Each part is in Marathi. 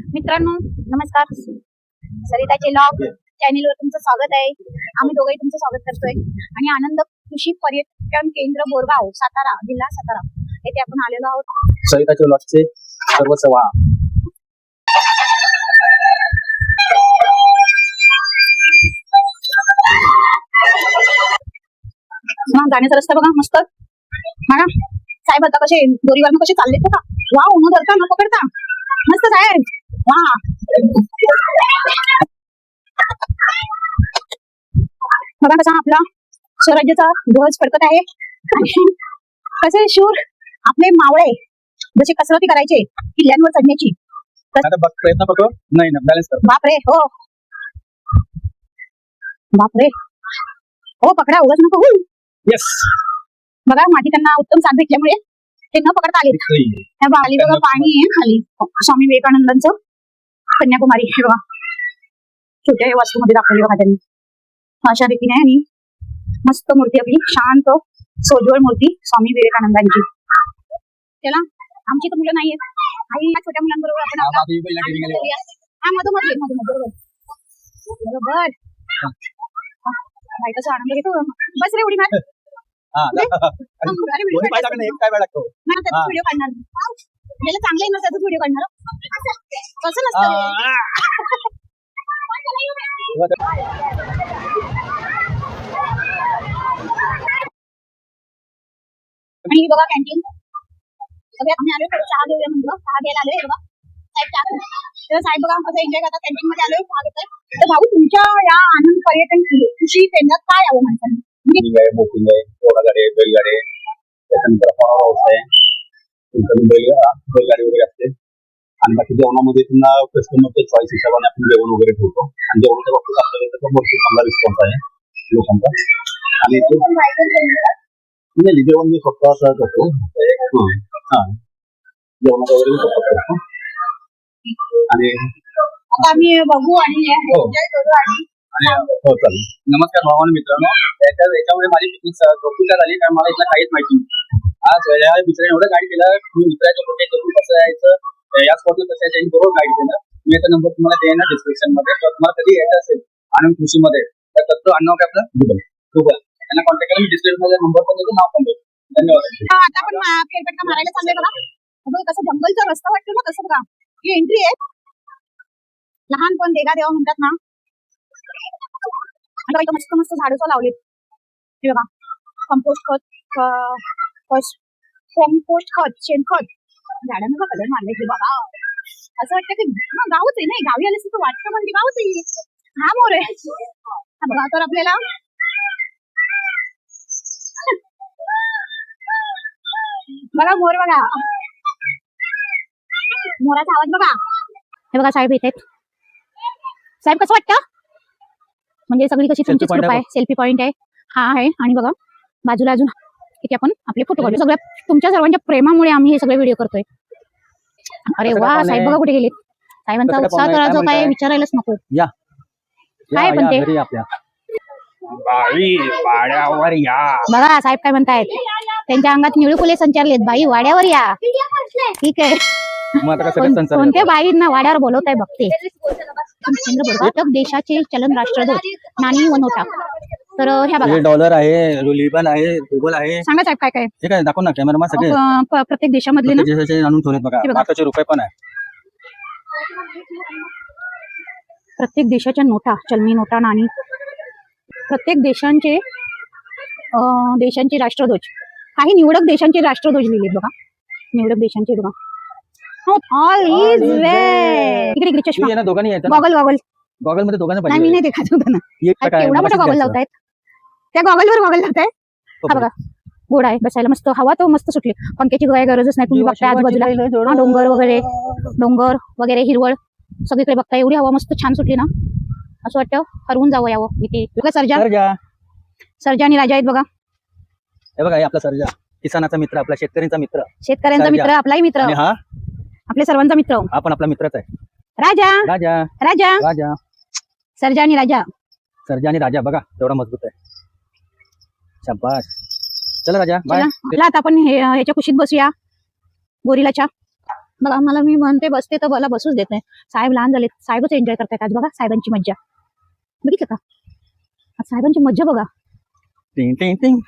मित्रांनो नमस्कार. सरिताचे लॉग चॅनेलवर तुमचं स्वागत आहे. आम्ही दोघंही तुमचं स्वागत करतोय. आणि आनंद कृषी पर्यटन केंद्र बोरगाव सातारा जिल्हा सातारा येथे आपण आलेलो आहोत. सविताचे लॉजचे सर्व सवा जाण्याचा रस्ता बघा मस्त. बघा. साहेब आता कसे दोरीवर कसे चालले बघा. वा उन्हा धरता न पकडता. मस्त साहेब वा बघा कसा आपला स्वराज्याचा ध्वज फडकत आहे. कसे शूर? आपले मावळे जसे कसरती करायचे किल्ल्यांवर चढण्याची. प्रयत्न करतो नाही ना बॅलन्स कर. बापरे हो. बापरे. हो पकडा उगाच नको. येस बघा माझी त्यांना उत्तम साथ भेटल्यामुळे. ते न पकडता आले. ह्या बाली बघा पाणी आहे खाली. स्वामी विवेकानंदांचं कन्याकुमारी. हे बघा. छोट्या वास्तूमध्ये दाखवली बघा त्यांनी. अशा रीतीने आणि मस्त मूर्ती आपली. शांत सोज्वळ मूर्ती स्वामी विवेकानंदांची. त्याला आमची तर मुलं नाहीयेत. आई या छोट्या मुलांबरोबर आपण. हा मधोमध मधोमध बरोबर. बरोबर. आनंद घेतो. बस रे उडी मार. हा. टाकतो. नाही, त्याचाच हा. व्हिडिओ काढणार याला चांगलं व्हिडिओ काढणार? कसं नसतं रे. आणि हे बघा कॅन्टीन सगळ्यात आम्ही आलोय. थोडं चहा घेऊया म्हणलं. चहा घ्यायला आलोय हे बघा. साहेब. तर साहेब बघा कसं एन्जॉय करतात. कॅन्टीन मध्ये आलोय चहा घेतोय. तर भाऊ तुमच्या या आनंद पर्यटन कृषी केंद्रात काय हवं माणसांनी? बोटिंग आहे बोटिंग आहे घोडागाडी आहे बैलगाडी आहे त्याच्यानंतर फार्म हाऊस आहे तुमच्याकडे बैल बैलगाडी वगैरे असते आणि बाकी जेवणामध्ये पुन्हा कस्टमरच्या चॉईस हिशोबाने आपण जेवण वगैरे ठेवतो आणि जेवणाच्या बाबतीत आपल्याला त्याचा भरपूर चांगला रिस्पॉन्स आहे लोकांचा आणि ते नाही जेवण मी स्वतः असं करतो हं. जेवणाचा वगैरे मी स्वतः करतो आणि आम्ही बघू आणि हो. हो चालेल. नमस्कार भावानो मित्रांनो. त्याच्या याच्यामुळे माझी पिकनिक चौकीला झाली कारण मला इथलं काहीच माहिती नाही. आज या मित्राने एवढं गाडी केलं मी मित्राच्या कुठे करून कसं यायचं या स्पॉटला कसं यायचं यांनी बरोबर गाडी केलं. मी याचा नंबर तुम्हाला देईन ना डिस्क्रिप्शनमध्ये. तर तुम्हाला कधी यायचं असेल आनंद कृषीमध्ये तर तत्व आडनाव काय आपलं. गुगल गुगल त्यांना कॉन्टॅक्ट करा मी डिस्क्रिप्शनमध्ये नंबर पण देतो नाव पण देतो. धन्यवाद. हा, आता फेरफटका मारायला चाललंय बघा. बघा कसं जंगलचा रस्ता वाटतो ना कसं बघा. ही एंट्री आहे. लहान पण देगा देवा म्हणतात ना आणि बघा मस्त मस्त झाडं लावलेत. हे बघा. कंपोस्ट खत कंपोस्ट खत शेणखत झाडांना बघा कलर मारले की बघा. असं वाटतं की हा गावच आहे नाही गावी आलं तर वाटतं म्हणजे गावच आहे हा मोर. आहे हा बघा तर आपल्याला बघा मोर बघा. मोराचा आवाज बघा. हे बघा साहेब येत आहेत. साहेब कसं वाटतं? म्हणजे सगळी कशी तुमची point ग्रुप आहे सेल्फी पॉइंट आहे. हा आहे आणि बघा बाजूला अजून इथे आपण आपले फोटो काढू सगळ्या तुमच्या सर्वांच्या प्रेमामुळे आम्ही हे सगळे व्हिडिओ करतोय. अरे वा साहेब? बघा कुठे गेलेत. साहेबांचा उत्साह काय जो काय? विचारायलाच नको. या. काय वाड्यावर या. बघा साहेब काय म्हणतायत. त्यांच्या अंगात निळुकुले संचारलेत. बाई वाड्यावर या. ठीक आहे. कोणत्या बाईंना वाड्यावर बोलवताय बघते. बोलतात देशाचे चलन राष्ट्रध्वज नाणी व नोटा तर ह्या बघा. डॉलर आहे लिबन आहे रुबल आहे. सांगा साहेब काय काय? हे काय दाखव ना कॅमेरामॅन सगळे. अं, प- प्रत्येक देशामधले ना? प्रत्येक देशाचे आणून ठेवलेत बघा. हे बघा. भारताचे रुपये पण आहे. प्रत्येक देशाच्या नोटा चलनी नोटा नाणी. प्रत्येक देशांचे अं, देशांचे राष्ट्रध्वज. काही निवडक देशांचे राष्ट्रध्वज लिहिलेत बघा. निवडक देशांचे बघा. ऑल इज वे इकडे इकडे चष्मा. दोघांनी यायचं गॉगल गॉगल गॉगलमध्ये दोघांना नाही मी नाही देखायचं होतं ना. केवढा मोठा गॉगल. लावतायत. त्या गॉगलवर गॉगल लावताय हो, बघा. घोडा आहे बसायला मस्त. हवा तो मस्त सुटली. पंख्याची काय गरजच नाही. तुम्ही बघताय आजूबाजूला. डोंगर वगैरे डोंगर वगैरे हिरवळ. सगळीकडे बघताय. एवढी हवा मस्त छान सुटली ना. असं वाटतं हरवून जावं यावं इथे. बघा सर्जा. सर्जा. आणि राजा आहेत बघा. हे बघा हे आपला सर्जा. किसानाचा मित्र आपला शेतकऱ्यांचा मित्र. शेतकऱ्यांचा. मित्र आपलाही मित्र. हा? आपल्या सर्वांचा मित्र. हा पण आपला मित्रच आहे. राजा. राजा. राजा. राजा. सर्जा आणि राजा. सर्जा आणि राजा बघा तेवढा मजबूत आहे. शाबास. चला राजा बाय चला, आता आपण हे ह्याच्या कुशीत बसूया. गोरिलाच्या. बघा मला मी म्हणते बसते तर मला बसूच देत नाही. साहेब लहान झाले साहेबच एन्जॉय करतायत आज बघा साहेबांची मज्जा. बघितलं का? आज साहेबांची मज्जा बघा. टिंग टिंग टिंग.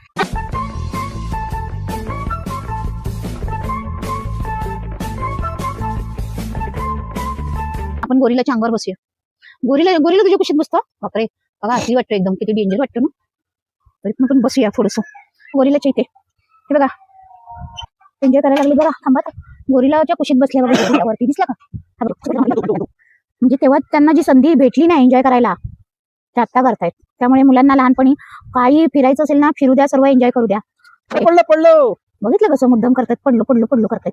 आपण गोरीलाच्या अंगावर बसूया. गोरीला गोरीला तुझ्या कुशीत बसतो? बापरे. बघा असली वाटतं एकदम. किती डेंजर वाटतं ना? तरी पण बसूया थोडस. गोरीलाच्या इथे. हे बघा. एन्जॉय करायला लागले. बघा थांबा. गोरीलाच्या कुशीत बसल्या बघा. गोरीलावरती दिसला का. म्हणजे तेव्हा त्यांना जी संधी भेटली ना एन्जॉय करायला ते आत्ता करतायत. त्यामुळे मुलांना लहानपणी काही फिरायचं असेल ना फिरू द्या सर्व एन्जॉय करू द्या. पडलं पडलं. बघितलं कसं मुद्दाम करतात पडलो पडलो पडलो करतायत.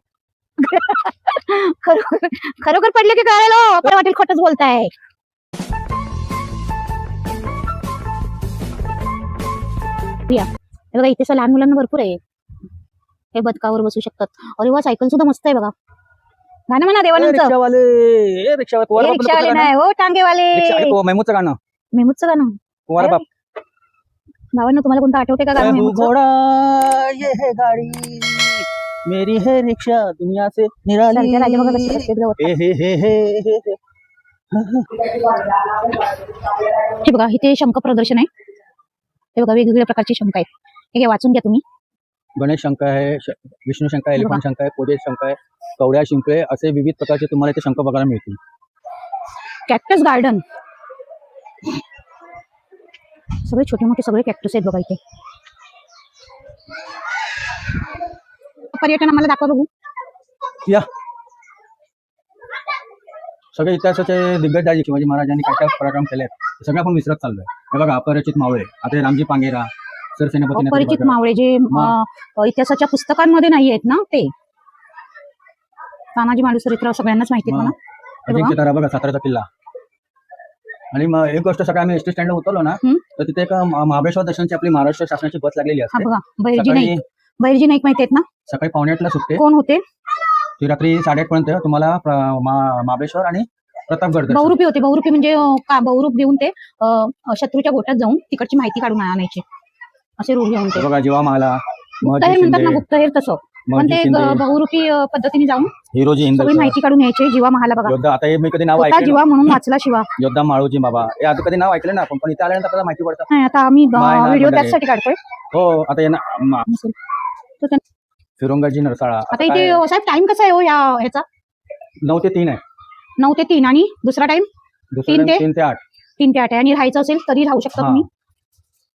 खरोखर खरोखर पडले की कळायला पण वाटेल खोटच बोलताय. हे बघा इथे असं लहान मुलांना भरपूर आहे. हे बदकावर बसू शकतात. अरे वा सायकल सुद्धा मस्त आहे बघा. गाणं म्हणा ए, देवानंदचं रिक्षावाले. ए, रिक्षावाले कुवारा हे बाप रिक्षावाले गाणं. नाही हो टांगेवाले. महमूदचं गाणं. मेहमूदचं गाणं. कुवारा बाप. भावांना तुम्हाला कोणतं आठवते का गाणं हूँ मेहमूदचं? घोड़ा ये है गाड़ी. मेरी है रिक्शा दुनिया से निराली. हे। हे हे हे हे हे. हे। बघा इथे शंख प्रदर्शन आहे. हे बघा वेगवेगळ्या प्रकारचे शंख आहेत. हे घ्या वाचून घ्या तुम्ही. गणेश शंख आहे श- विष्णू शंख आहे. एलिफंट शंख आहे कोदेश शंख आहे कवड्या शिंपळे असे विविध प्रकारचे तुम्हाला इथे शंख बघायला मिळतील. कॅक्टस गार्डन सगळे छोटे मोठे सगळे कॅक्टस आहेत बघा इथे. पर्यटन आम्हाला दाखवा बघू. या. सगळे इतिहासाचे दिग्गज राजे शिवाजी महाराजांनी काय काय पराक्रम केले आहेत सगळे आपण विसरत चाललोय. हे बघा अपरिचित मावळे. आता हे रामजी पांगेरा सरसेनापती अपरिचित मावळे जे. अं, इतिहासाच्या पुस्तकांमध्ये नाही आहेत ना ते? तानाजी मालू चरित्र सगळ्यांनाच माहिती आहे. म्हणा बघा. साताराचा किल्ला. आणि मग एक गोष्ट सकाळी आम्ही एसटी स्टँडला उतरलो ना हम्म. तर तिथे एक महाबळेश्वर दर्शनची आपली महाराष्ट्र शासनाची बस लागलेली हा असते. बघा बैरजी सकाळी नाईक बैरजी नाईक माहिती आहेत ना? सकाळी पावणे आठला सुटते. कोण होते? ती रात्री साडेआठ पर्यंत तुम्हाला प्र- मा- महाबळेश्वर आणि प्रतापगड दर्शन. बहुरूपी होते. बहुरूपी म्हणजे अं, का बहुरूप देऊन ते अं, शत्रूच्या गोट्यात जाऊन तिकडची माहिती काढून आणायची. असे रूढ घेऊन ते. हे बघा जीवा माला गुप्तहेर महजी म्हणतात ना शिंदे. गुप्तहेर तसं. पण महजी ते शिंदे. बहुरूपी अं, पद्धतीने जाऊन हिरोजी सगळी माहिती काढून यायची जीवा महाला बघा. योद्धा आता हे मी कधी नाव होता ऐकलं जीवा म्हणून वाचला शिवा. योद्धा माळोजी बाबा. हे आता कधी नाव ऐकलं ना आपण पण इथे आल्यानंतर आपल्याला माहिती पडतं. नाही आता आम्ही व्हिडिओ. त्यासाठी काढतोय. हो आता त्या- फिरोंगाजी नरसाळा. आता इथे काय, साहेब टाइम कसा आहे हो या ह्याचा? नऊ ते तीन आहे. नऊ ते तीन. आणि दुसरा टाइम दुसरं तीन ते? तीन ते आठ. तीन ते आठ आहे. आणि राहायचं असेल तरी राहू शकता हा. तुम्ही?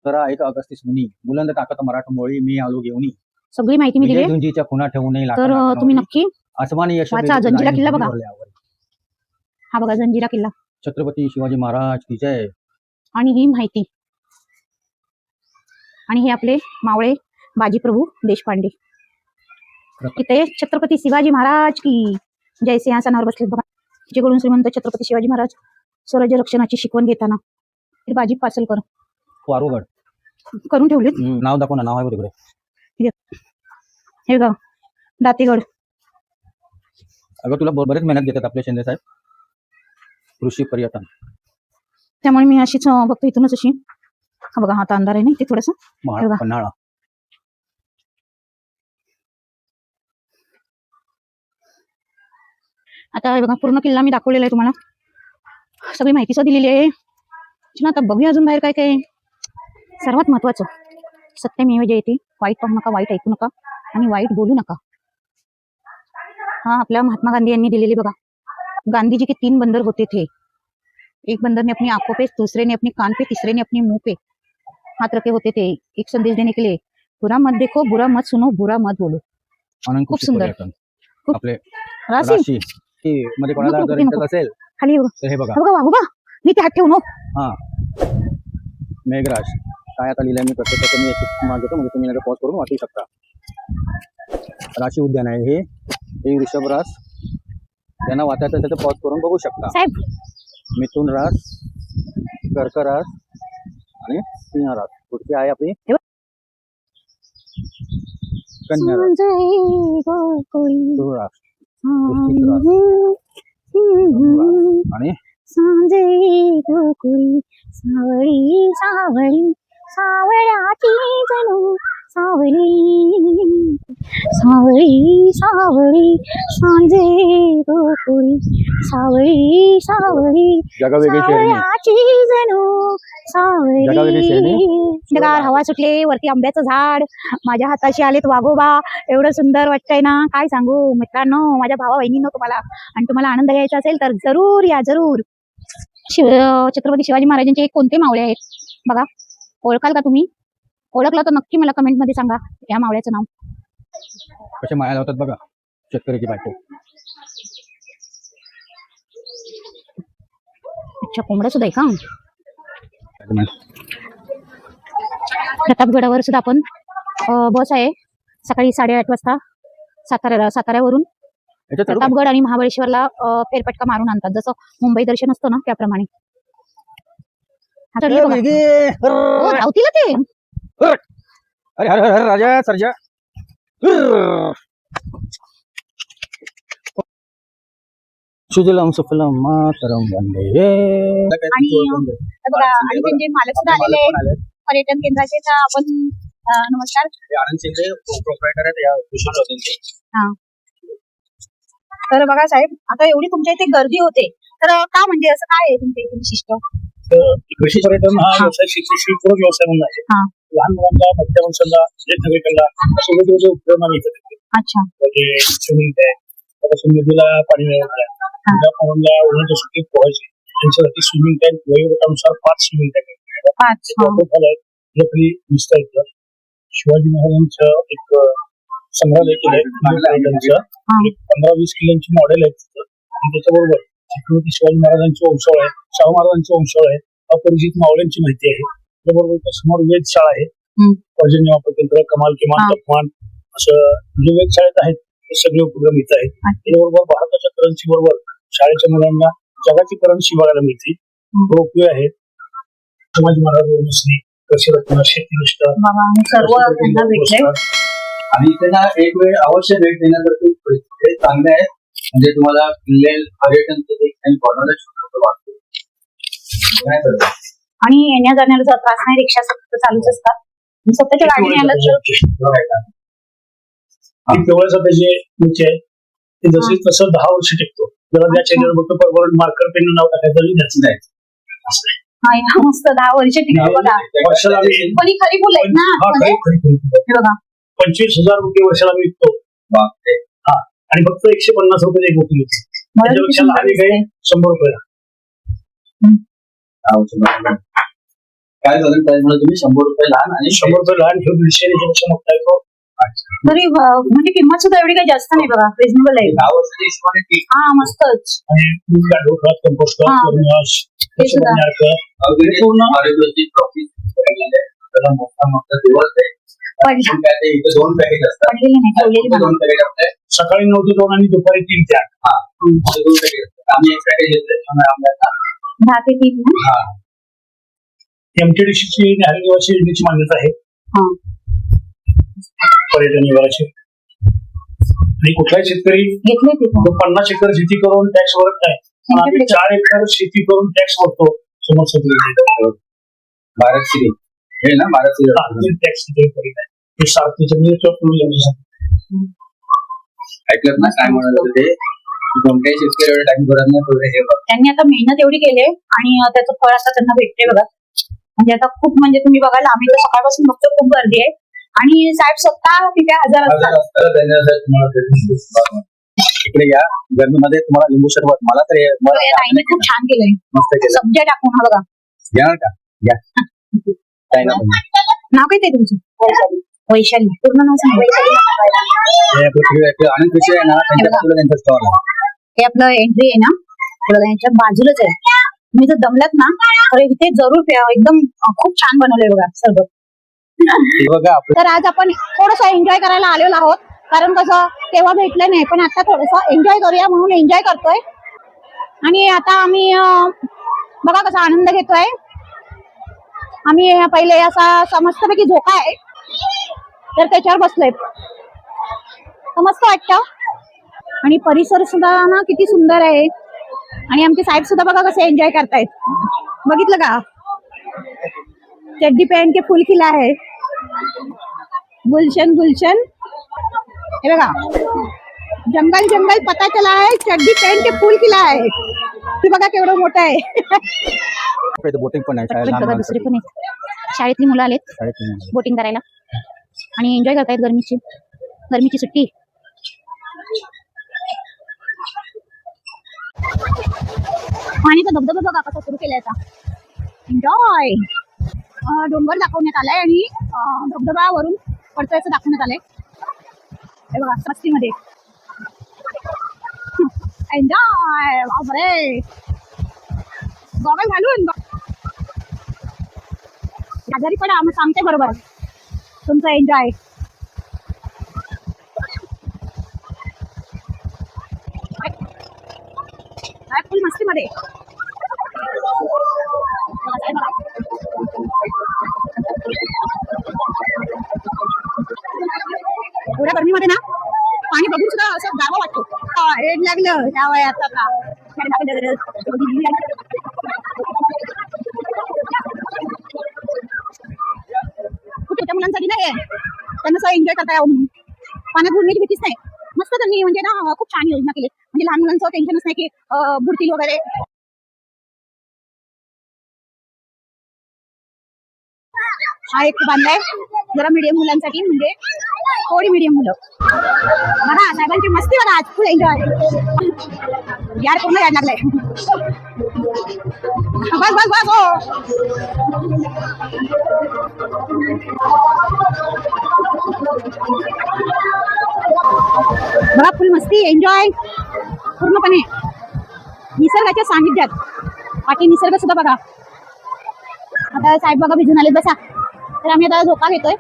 तर एक ऑगस्टीस मुनी. मुलांना टाकत मराठमोळी मी आलो घेऊन. सगळी माहिती मी दिली विजय आहे. खुणा ठेवू नये तर अं, तुम्ही नक्की आसमानी यश वाचा, जंजिरा किल्ला बघा. हा बघा जंजिरा किल्ला. छत्रपती शिवाजी महाराज की जय. आणि ही माहिती. आणि हे आपले मावळे बाजीप्रभू देशपांडे. इथे छत्रपती शिवाजी महाराज की. जय सिंहासनावर बसले बघा. जेकडून श्रीमंत छत्रपती शिवाजी महाराज स्वराज्य रक्षणाची शिकवण घेताना. हे बाजी पासलकर वारुगड. करून ठेवले नाव दाखव ना नाव आहे बरोबर हे बघा दातेगड. अगं तुला बरेच मेहनत घेतात आपले शिंदे साहेब. कृषी पर्यटन. त्यामुळे मी अशीच फक्त इथूनच अशी. हा बघा आता अंधार आहे ना इथे थोडस. पन्हाळा. आता हे बघा पूर्ण किल्ला मी दाखवलेला आहे तुम्हाला. सगळी माहिती सुद्धा दिलेली आहे. चला आता बघूया अजून बाहेर काय काय. सर्वात महत्वाचं सत्यमेव जयते. वाईट पाहू नका वाईट ऐकू नका आणि वाईट बोलू नका. हा आपल्या महात्मा गांधी यांनी दिलेली बघा. गांधी जी के तीन बंदर होते थे. एक बंदर ने अपनी आंखों पे दूसरे ने अपने कान पे तीसरे ने अपने मुंह पे. हाथ रखे होते थे. एक संदेश देने के लिए बुरा मत देखो बुरा मत सुनो बुरा मत बोलो. खूप सुंदर. खूप- राशी. की मध्ये कोणाला नको, जर नको, इंटरेस्ट. असेल खाली बघा. तर हे बघा. हा बघा वागू बा मी ते हात ठेवू नो मेघराज काय आता लिहिलंय मी प्रत्येक मी याची मागवतो म्हणजे तुम्ही पॉज करून वाचू शकता. राशी उद्यान आहे हे. हे वृषभ रास त्यांना वाचायचं तर पॉज करून बघू शकता. साहेब. मिथुन रास कर्क रास आणि सिंह रास पुढची आहे आपली हे बघ. कन्या रास आणि सांजे गोकुळी सावळी सावळी सावळ्याची जणू सावली सावळी सावळी सांजे गोकुळी सावळी सावळी जगा वेगळी शेरणी सावळ्याची जणू हिरगार हवा सुटले वरती आंब्याचं झाड. माझ्या हाताशी आलेत वाघोबा. एवढं सुंदर वाटतंय ना. काय सांगू? मित्रांनो माझ्या भावा बहिणींनो तुम्हाला. आणि तुम्हाला आनंद घ्यायचा असेल तर जरूर या जरूर. शिव छत्रपती शिवाजी महाराजांचे कोणते मावळे आहेत? बघा. ओळखाल का तुम्ही? ओळखलं तर नक्की मला कमेंटमध्ये सांगा. या मावळ्याचं नाव. कसे माया लावतात बघा. शेतकऱ्याची बायको. अच्छा कोंबडा सुद्धा आहे का? प्रतापगडावर सुद्धा आपण बस आहे. सकाळी साडेआठ वाजता सातारा साताऱ्यावरून? प्रतापगड आणि महाबळेश्वरला अं, फेरफटका मारून आणतात. जसं मुंबई दर्शन असतं ना त्याप्रमाणे! हो, धावतील ते. अरे राजा सरजा. सुजलम सुफलम मातरम वंदे. आणि हे बघा आणि त्यांचे मालक सुद्धा आलेले आहेत पर्यटन केंद्राचे तर आपण अं, नमस्कार. आनंद शिंदे प्रोप्रायटर आहेत या कुशल हॉटेलचे तर बघा साहेब आता एवढी तुमच्या इथे गर्दी होते तर का म्हणजे असं काय आहे तुमच्या इथे विशिष्ट? कृषी पर्यटन हा व्यवसाय शिक्षण व्यवसाय म्हणून आहे. हा. लहान मुलांना मोठ्या माणसांना जे नागरिकांना असे वेगवेगळे उपक्रम आम्ही इथे देतो. अच्छा. म्हणजे स्विमिंग टँक त्यापासून नदीला पाणी मिळवणार आहे उन्हाच्या सुट्टीत पोहायचे त्यांच्यासाठी स्विमिंग टँक वयोगटानुसार पाच स्विमिंग टँक हे दिसत आहेत शिवाजी महाराजांचं एक संग्रहालय केलंय महाराजांचं हा. एक पंधरा वीस किल्ल्यांची मॉडेल आहेत. आणि त्याच्याबरोबर छत्रपती शिवाजी महाराजांचे वंशावळ आहे शाहू महाराजांचे वंशावळ आहे अपरिचित मावळ्यांची माहिती आहे त्याबरोबर त्या समोर वेधशाळा आहे. पर्जन्य वापरतंत्र कमाल किमान. तापमान असं जे वेधशाळेत आहेत ते सगळे उपक्रम इथं आहेत. त्याबरोबर भारताच्या करन्सी बरोबर शाळेच्या मुलांना जगाची करन्सी बघायला मिळते. रोपवे आहे. शिवाजी महाराज वंशनी कृषीरत्न शेतीनिष्ठ बाबा आणि सर्व त्यांना भेटले. आणि एक वेळ अवश्य भेट देण्यासारखी परिस्थिती आहे. चांगले आहे. म्हणजे तुम्हाला किल्ले पर्यटन आणि कोणाला वाटतं? आणि येण्या जाण्याचा त्रास नाही रिक्षा फक्त चालूच असतात. स्वतःच्या गाडीने आलं तर त्याचे मुख्य आहे ते जसे तसं दहा वर्ष टिकतो. जरा बघतो मार्कर पेन नाव टाकायचं आणि त्याचं नाही. असं आहे. हा, या मस्त दहा वर्ष टिकतो बघा वर्षाला आम्ही पण ही खरी ना हा, म्हणजे खरी- खरी- खरी. हे बघा पंचवीस हजार रुपये वर्षाला विकतो बापरे. आणि फक्त एकशे पन्नास रुपये एक होती मला किती त्याच्यापेक्षा सुंदर लहान एक आहे दिसतंय. शंभर रुपये आहे. काय झालं प्राइस तुम्ही शंभर रुपये लहान आणि शंभर रुपये लहान घेऊन दीडशे आणि मोठा आहे तो तरी म्हणजे किंमत सुद्धा एवढी काही जास्त नाही बघा. रिझनेबल आहे. दहा वर्षाच्या हिशोबाने ठीक हा मस्तच. सकाळी नऊ ते दोन आणि दुपारी तीन ते आठ. हा दोन पॅकेज असतात. आम्ही एक पॅकेज घेतलं त्यामुळे आम्हाला दहा ते तीन ना हा. एमटीडीसी ची नागरिक योजनेची मान्यता आहे. पर्यटन विभागाची आणि कुठलाही शेतकरी पन्नास एकर शेती करून टॅक्स भरत नाही. आम्ही चार एकर शेती करून टॅक्स भरतो. समोर शेतकरी भारत श्री हे ना भारत श्री टॅक्स करीत आहे तो. ऐकलं ना काय म्हणाल होतं ते? कोणत्याही शेतकरी एवढे टाइम भरत नाही हे. त्यांनी आता मेहनत एवढी केली आहे आणि त्याचं फळ आता त्यांना भेटते बघा. म्हणजे आता खूप म्हणजे तुम्ही बघायला आम्ही तर सकाळपासून बघतो खूप गर्दी आहे. आणि साहेब स्वतः तिथे हजर असतात. इकडे या गर्मीमध्ये तुम्हाला लिंबू सरबत मला तर हे- मला या ताईने खूप छान केलंय. मस्त केलं सब्जा टाकून हा बघा. का? घ्या काय ना नाव काय ते तुमचं? वैशाली. पूर्ण नाव सांग. वैशाली हे आपलं कृषी आहे, आनंद कृषी आहे ना त्यांच्या बाजूला त्यांचा स्टॉल आहे. हे आपलं एंट्री आहे ना बघा यांच्या बाजूलाच आहे. तुम्ही जर दमलात ना तर इथे जरूर प्या एकदम अं, खूप छान बनवलंय बघा सरबत. तर आज आपण थोडस एन्जॉय करायला आलेलो आहोत. कारण कसं तेव्हा भेटलं नाही पण आता थोडस एन्जॉय करूया म्हणून एन्जॉय करतोय. आणि आता आम्ही बघा कसा आनंद घेतोय. आम्ही पहिले असा समस्तपैकी झोका आहे. तर त्याच्यावर बसलोय. तर मस्त आणि परिसर सुद्धा ना किती सुंदर आहे. आणि आमचे साहेब सुद्धा बघा कसे एन्जॉय करतायत. बघितलं का? चड्डी पहन के फुल खिला आहे. गुलशन गुलशन. हे बघा. जंगल जंगल पता चला आहे. चड्डी पहन के फूल खिला आहे. हे बघा केवढं मोठं आहे. बोटिंग पण आहे. दुसरी. पण आहेत. शाळेतली मुलं आलेत. आहे. बोटिंग करायला. आणि एन्जॉय करतायत गरमीची. गरमीची सुट्टी. पाणीचा धबधबा बघा कसा सुरू केलाय आता. एन्जॉय डोंगर दाखवण्यात आलाय आणि अं, धबधबा वरून पडतोय असं दाखवण्यात आलंय. हे बघा मस्तीमध्ये. एन्जॉय बापरे! गॉगल घालून आजारी पडा मग सांगते बरोबर. तुमचं एन्जॉय काय फुल मस्तीमध्ये. एवढ्या गरमीमध्ये ना पाणी बघून सुद्धा असं गावा वाटतो. रेड लागलं? ह्या वयात आता खूप छोट्या मुलांसाठी नाही. आहे त्यांना असं एन्जॉय करता यावं म्हणून. पाण्यात बुडण्याची भीतीच नाही. मस्त त्यांनी म्हणजे ना खूप छान योजना केली. म्हणजे लहान मुलांचं टेन्शनच नाही की बुडतील वगैरे. हा एक बांधलाय जरा मीडियम मुलांसाठी म्हणजे थोडी मीडियम मुलं. बघा साहेबांची मस्ती बघा आज फुल एन्जॉय यार पूर्ण यायला लागलाय. बस बस बस हो. बघा फुल मस्ती एन्जॉय पूर्णपणे निसर्गाच्या सानिध्यात बाकी निसर्ग सुद्धा बघा. आता साहेब बघा भिजून आलेत बसा. तर आम्ही आता झोका घेतोय.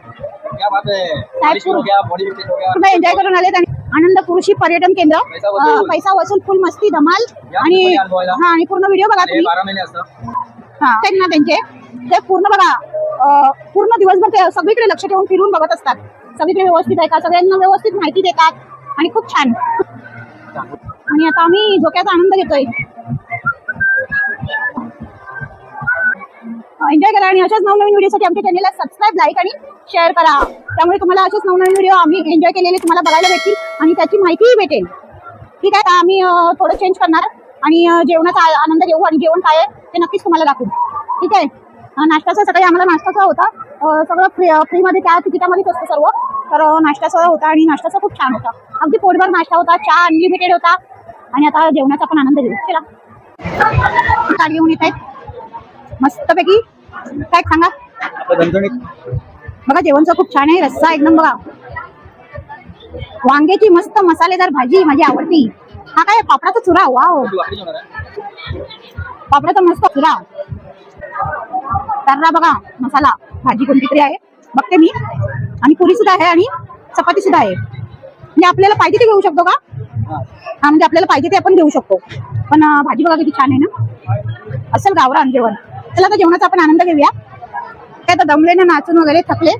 पूर्ण एन्जॉय करून आणि आनंद कृषी पर्यटन केंद्र. पैसा वसूल. फुल मस्ती धमाल. आणि. हा आणि पूर्ण व्हिडिओ बघा तुम्ही. हा ना त्यांचे. ते पूर्ण बघा पूर्ण दिवसभर ते सगळीकडे लक्ष ठेवून फिरून बघत असतात. सगळीकडे व्यवस्थित आहे का? सगळ्यांना व्यवस्थित माहिती देतात. आणि खूप छान. आणि आता आम्ही झोक्याचा आनंद घेतोय. एन्जॉय करा आणि अशाच नवनवीन व्हिडिओसाठी आमच्या चॅनलला सबस्क्राईब लाईक आणि शेअर करा. त्यामुळे तुम्हाला असेच नवनवीन व्हिडिओ आम्ही एन्जॉय केलेले तुम्हाला बघायला भेटतील आणि त्याची माहितीही भेटेल. ठीक आहे आम्ही थोडं चेंज करणार आणि जेवणाचा आनंद घेऊ आणि जेवण काय आहे ते नक्कीच तुम्हाला दाखवू. ठीक आहे? नाश्त्याचा सकाळी आम्हाला नाश्ताचा होता. सगळं फ्री फ्रीमध्ये त्या तिकिटामध्येच असतं सर्व. तर नाश्त्याचा होता आणि नाश्त्याचा खूप छान होता. अगदी पोटभर नाश्ता होता चहा अनलिमिटेड होता. आणि आता जेवणाचा पण आनंद घेऊ. चला. गाडी घेऊन येत आहेत. मस्तपैकी काय सांगा? बघा जेवणचं खूप छान आहे. रस्सा एकदम बघा. वांग्याची मस्त मसालेदार भाजी माझी आवडती. हा काय पापडाचा चुरा? वाव. पापडाचा मस्त चुरा. तर्रा बघा मसाला. भाजी कोणती तरी आहे. बघते मी. आणि पुरी सुद्धा आहे आणि चपाती सुद्धा आहे. म्हणजे आपल्याला पाहिजे ते घेऊ शकतो का? हा. म्हणजे आपल्याला पाहिजे ते आपण घेऊ शकतो. पण भाजी बघा किती छान आहे ना. असेल गावरान जेवण. चला आता जेवणाचा आपण आनंद घेऊया. ते आता दमले ना नाचून वगैरे थकले.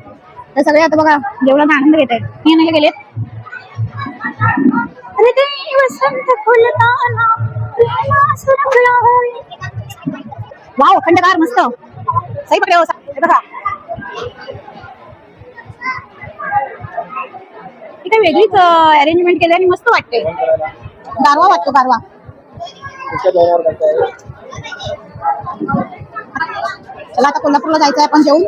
तर सगळे आता बघा जेवणाचा आनंद घेत आहेत. मी नाही गेलेत अरे ते वसंत फुलताना फुलाला सुरंगला होय. वाव खंडकार मस्त. सही पकडे हो हे बघा. ही काही वेगळीच अरेंजमेंट केली आणि मस्त वाटते. गारवा वाटतो गारवा. चला आता कोल्हापूरला जायचं आहे आपण जेवून.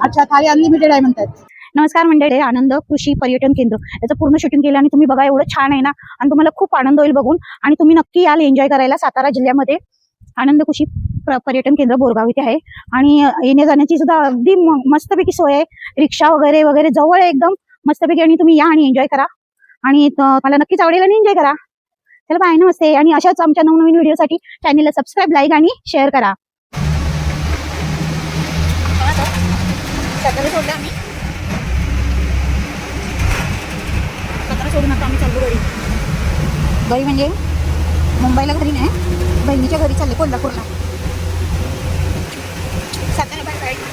अच्छा थाळी अनलिमिटेड आहे म्हणतात. नमस्कार मंडळी आनंद कृषी पर्यटन केंद्र. याचं पूर्ण शूटिंग केलं आणि तुम्ही बघा एवढं छान आहे ना. आणि तुम्हाला खूप आनंद होईल बघून. आणि तुम्ही नक्की याल एन्जॉय करायला सातारा जिल्ह्यामध्ये. आनंद कृषी प्र- पर्यटन केंद्र बोरगाव इथे आहे. आणि येण्या जाण्याची सुद्धा अगदी म- मस्तपैकी सोय आहे. रिक्षा वगैरे वगैरे जवळ आहे एकदम मस्तपैकी. आणि तुम्ही या आणि एन्जॉय करा. आणि मला नक्कीच आवडेल आणि एन्जॉय करा. चला बाय नमस्ते. आणि अशाच आमच्या नवनवीन व्हिडिओसाठी चॅनलला सबस्क्राईब लाईक आणि शेअर करा. सोडलं आम्ही. सातारा सोडून आता आम्ही चाललो घरी. घरी म्हणजे मुंबईला घरी नाही. बहिणीच्या घरी चालले कोल्हापूरला. Satara bye bye.